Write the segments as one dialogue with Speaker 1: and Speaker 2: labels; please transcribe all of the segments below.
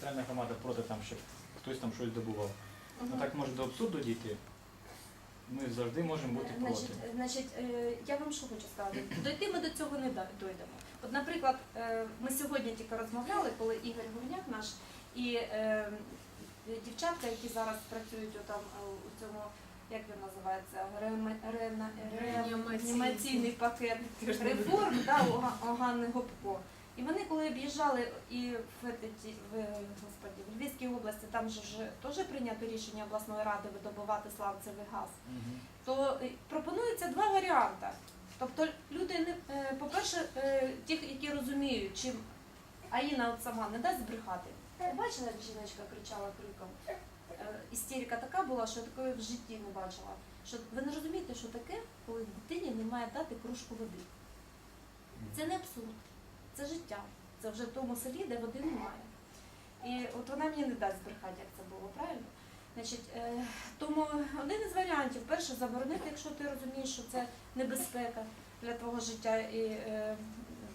Speaker 1: територіальна громада проти там, щоб хтось там щось добував. Ну так може до абсурду дійти. Ми завжди можемо бути проти.
Speaker 2: Значить, значить, е, я вам що хочу сказати. Дойти ми до цього не да- дойдемо. От, наприклад, е, ми сьогодні тільки розмовляли, коли Ігор Гурняк наш і е, дівчатка, які зараз працюють отам е, у цьому, як він називається, реме- рена- реанімаційний пакет реформ, да, у Га- у Ганни Гопко. І вони коли об'їжджали і в, в, господі, в Львівській області, там же вже теж прийнято рішення обласної ради видобувати сланцевий газ
Speaker 1: Мгм.
Speaker 2: то е, пропонується два варіанти. Тобто люди не е, по-перше, е, ті, які розуміють, чим Аїна от сама не дасть збрехати. Бачила, як жіночка кричала криком? Істерика така була, що я такої в житті не бачила. Що ви не розумієте, що таке, коли дитині не має дати кружку води. Це не абсурд, це життя. Це вже в тому селі, де води немає. І от вона мені не дасть збрехати, як це було, правильно? Значить, е, тому один із варіантів, перше, заборонити, якщо ти розумієш, що це небезпека для твого життя і е,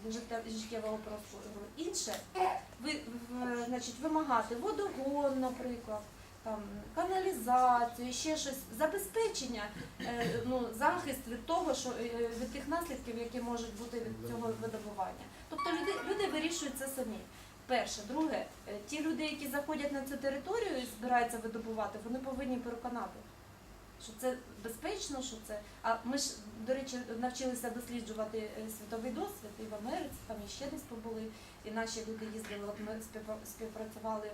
Speaker 2: життя, життєвого простору. Інше, ви, значить, вимагати водогон, наприклад, там, каналізацію, ще щось, забезпечення, е, ну, захист від того, що е, від тих наслідків, які можуть бути від цього видобування. Тобто люди, люди вирішують це самі. Перше, друге, е, ті люди, які заходять на цю територію і збираються видобувати, вони повинні переконати, що це безпечно, що це. А ми ж, до речі, навчилися досліджувати світовий досвід і в Америці, там і ще десь побули, і наші люди їздили, от ми співпра- співпрацювали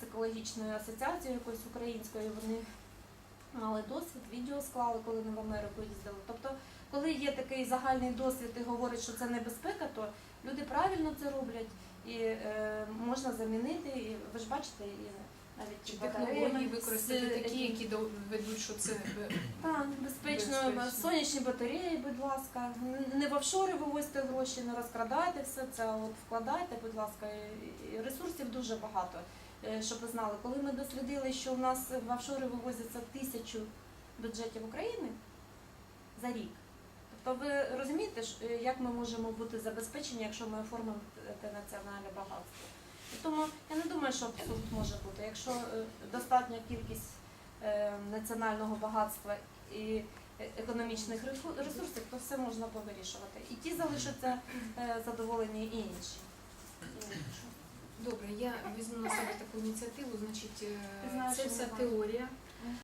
Speaker 2: з екологічною асоціацією якоюсь українською, вони мали досвід, відео склали, коли ми в Америку їздили. Тобто, коли є такий загальний досвід і говорять, що це небезпека, то люди правильно це роблять і е, можна замінити, і ви ж бачите, і навіть
Speaker 3: Чи технології використати такі, які доведуть, що це
Speaker 2: так, безпечно,
Speaker 3: Безпечно.
Speaker 2: сонячні батареї, будь ласка. Не в офшори вивозьте гроші, не розкрадайте все це, а от вкладайте, будь ласка. І Ресурсів дуже багато. Е, Щоб ви знали, коли ми дослідили, що в нас в офшори вивозяться тисячу бюджетів України за рік. Тобто ви розумієте, е, як ми можемо бути забезпечені, якщо ми оформимо те національне багатство. І тому я не думаю, що абсурд може бути. Якщо е, достатня кількість національного багатства і економічних ресурсів, то все можна повирішувати. І ті залишаться задоволені, і інші.
Speaker 3: Я візьму на себе таку ініціативу. Значить, е, це вся теорія.